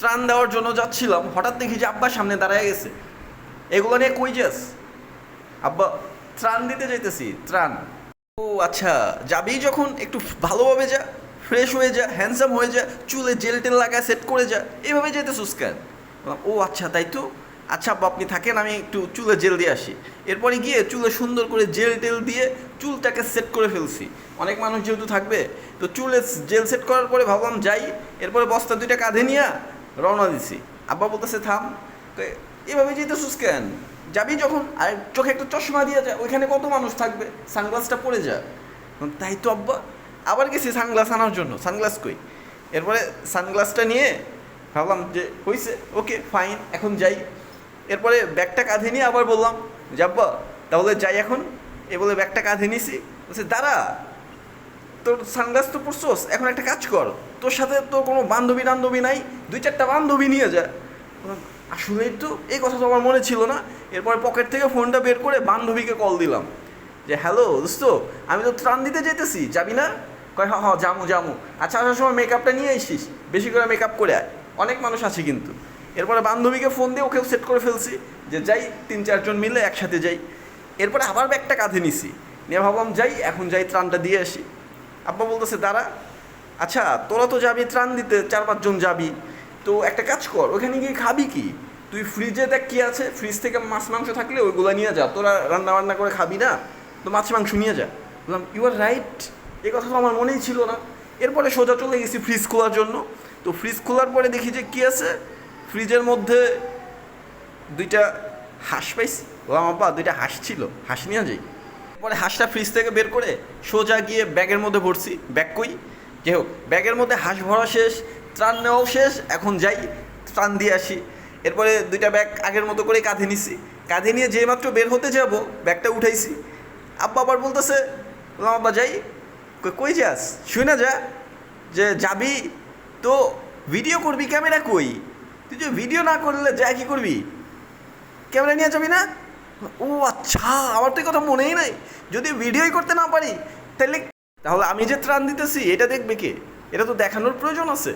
ত্রাণ দেওয়ার জন্য যাচ্ছিলাম, হঠাৎ দেখি যে আব্বা সামনে দাঁড়ায় গেছে। এগুলো নিয়ে কই যাস? আব্বা, ত্রাণ দিতে যাইতেছি, ত্রাণ। ও আচ্ছা যাবি যখন, একটু ভালোভাবে যা ফ্রেশ হয়ে যা হ্যান্ডসাম হয়ে যা, চুলে জেল টেল লাগায় সেট করে যা, এভাবে যেতেছিস কেন? ও আচ্ছা তাই তো? আচ্ছা আব্বা, আপনি থাকেন, আমি একটু চুলে জেল দিয়ে আসি। এরপরে গিয়ে চুলে সুন্দর করে জেল টেল দিয়ে চুলটাকে সেট করে ফেলছি। অনেক মানুষ যেহেতু থাকবে, তো চুলে জেল সেট করার পরে ভাবলাম যাই, এরপরে বস্তা দুইটা কাঁধে নিয়ে রওনা দিছি। আব্বা বলতেছে, থাম। এভাবে যেতেছিস কেন? যাবি যখন, আর চোখে একটা চশমা দিয়ে যা, ওইখানে কত মানুষ থাকবে? সানগ্লাসটা পরে যা। তাই তো আব্বা, আবার গেছি সানগ্লাস আনার জন্য। সানগ্লাস কই? এরপরে সানগ্লাসটা নিয়ে ভাবলাম যে হয়েছে ওকে, ফাইন, এখন যাই। এরপরে ব্যাগটা কাঁধে নিয়ে আবার বললাম যাব্বা তাহলে যাই এখন। এ বলে ব্যাগটা কাঁধে নিছি। বলছে, দাঁড়া তোর সানগ্লাস তো পরছোস, এখন একটা কাজ কর, তোর সাথে তো কোনো বান্ধবী টান্ধবী নাই, দুই চারটা বান্ধবী নিয়ে যা। আসলেই তো এই কথা তো আমার মনে ছিল না, এরপরে পকেট থেকে ফোনটা বের করে বান্ধবীকে কল দিলাম। যে, হ্যালো, দোস্ত, আমি তো ত্রাণ দিতে যেতেছি যাবি না? কয়, হ হ জামু জামু আচ্ছা আসার সময় মেকআপটা নিয়ে আসিস বেশি করে মেকআপ করে আয়। অনেক মানুষ আছে কিন্তু। এরপরে বান্ধবীকে ফোন দিয়ে ওকেও সেট করে ফেলছি, যে, যাই, তিন চারজন মিলে একসাথে যাই। এরপরে আবার ব্যাগটা কাঁধে নিছি, নিয়ে ভাবলাম, যাই, এখন যাই ত্রাণটা দিয়ে আসি। আব্বা বলতেছে, দাঁড়া আচ্ছা তোরা তো যাবি, ত্রাণ দিতে, চার পাঁচজন যাবি। তো একটা কাজ কর, ওখানে গিয়ে খাবি কি? তুই ফ্রিজে দেখ কি আছে ফ্রিজ থেকে মাছ, মাংস থাকলে ওইগুলো নিয়ে যা। তোরা রান্না বান্না করে খাবি না, তো মাছ, মাংস নিয়ে যা। বললাম ইউ আর রাইট এ কথা তো আমার মনেই ছিল না। এরপরে সোজা চলে গেছি ফ্রিজ খোলার জন্য। তো ফ্রিজ খোলার পরে দেখি যে কী আছে ফ্রিজের মধ্যে দুইটা হাঁস পাইছি। বললাম, আব্বা, দুইটা হাঁস ছিল, হাঁস নিয়ে যাই। পরে হাঁসটা ফ্রিজ থেকে বের করে সোজা গিয়ে ব্যাগের মধ্যে ভরছি। ব্যাগ কই? যাই হোক, ব্যাগের মধ্যে হাঁস ভরা শেষ, ত্রাণ নেওয়াও শেষ, এখন যাই, ত্রাণ দিয়ে আসি। এরপরে দুইটা ব্যাগ আগের মতো করে কাঁধে নিছি। কাঁধে নিয়ে যেই মাত্র বের হতে যাব, ব্যাগটা উঠাইছি। আব্বা আবার বলতেছে, বললাম, আব্বা, যাই। কই যাস? শুই না যা। যে, যাবি? তো ভিডিও করবি? ক্যামেরা কই? তুই যে ভিডিও না করলে যা, কি করবি? ক্যামেরা নিয়ে যাবি না? ও আচ্ছা আমার তো কথা মনেই নাই। যদি ভিডিওই করতে না পারি, তাহলে তাহলে আমি যে ত্রাণ দিতেছি, এটা দেখবে কে? এটা তো দেখানোর প্রয়োজন আছে।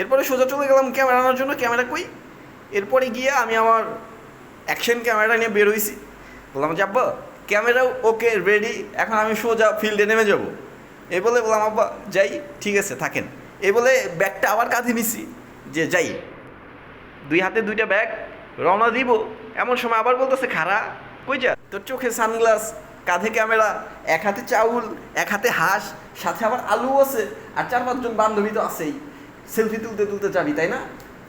এরপরে সোজা চলে গেলাম ক্যামেরা আনার জন্য ক্যামেরা কই? এরপরে গিয়ে আমি আমার অ্যাকশন ক্যামেরা নিয়ে বের হয়েছি বললাম যাব্বা ক্যামেরা ওকে রেডি এখন আমি সোজা ফিল্ডে নেমে যাব। এই বলে বললাম, আব্বা, যাই, ঠিক আছে, থাকেন। এই বলে ব্যাগটা আবার কাঁধে নিছি, যে যাই। দুই হাতে দুইটা ব্যাগ, রওনা দিব। এমন সময় আবার বলতেছে খারা কই যা তোর চোখে সানগ্লাস, কাঁধে ক্যামেরা, এক হাতে চাউল, এক হাতে হাঁস, সাথে আবার আলু আছে, আর চার পাঁচজন বান্ধবী তো আছেই। সেলফি তুলতে তুলতে যাবি, তাই না?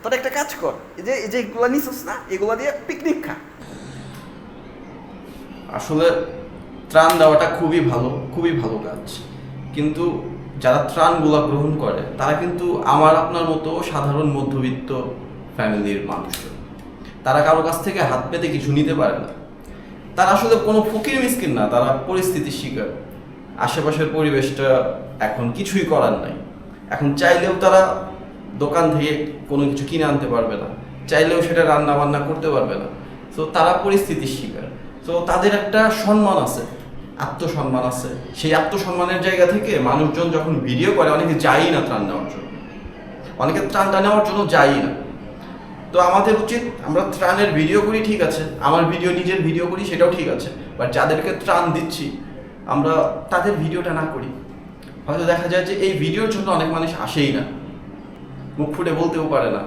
তোর একটা কাজ কর, এই যে এই যে এগুলো নিছিস না, এগুলো দিয়ে পিকনিক খা। আসলে ত্রাণ দেওয়াটা খুবই ভালো খুবই ভালো কাজ। কিন্তু যারা ত্রাণগুলা গ্রহণ করে, তারা কিন্তু আমার আপনার মতো সাধারণ মধ্যবিত্ত ফ্যামিলির মানুষ তারা কারও কাছ থেকে হাত পেতে কিছু নিতে পারে না। তারা আসলে কোনো ফকির মিসকিন না, তারা পরিস্থিতির শিকার। আশেপাশের পরিবেশটা এখন কিছুই করার নাই। এখন চাইলেও তারা দোকান থেকে কোনো কিছু কিনে আনতে পারবে না। চাইলেও সেটা রান্না বান্না করতে পারবে না। তো তারা পরিস্থিতির শিকার। তো তাদের একটা সম্মান আছে, আত্মসম্মান আছে। সেই আত্মসম্মানের জায়গা থেকে মানুষজন যখন ভিডিও করে, অনেকে যায়ই না ত্রাণ নেওয়ার জন্য। অনেকে ত্রাণটা নেওয়ার জন্য যায়ই না। তো আমাদের উচিত, আমরা ত্রাণের ভিডিও করি, ঠিক আছে। আমার ভিডিও নিজের ভিডিও করি, সেটাও ঠিক আছে। বাট যাদেরকে ত্রাণ দিচ্ছি, আমরা তাদের ভিডিওটা না করি। হয়তো দেখা যায় যে এই ভিডিওর জন্য অনেক মানুষ আসেই না। মুখ ফুটে বলতেও পারে না।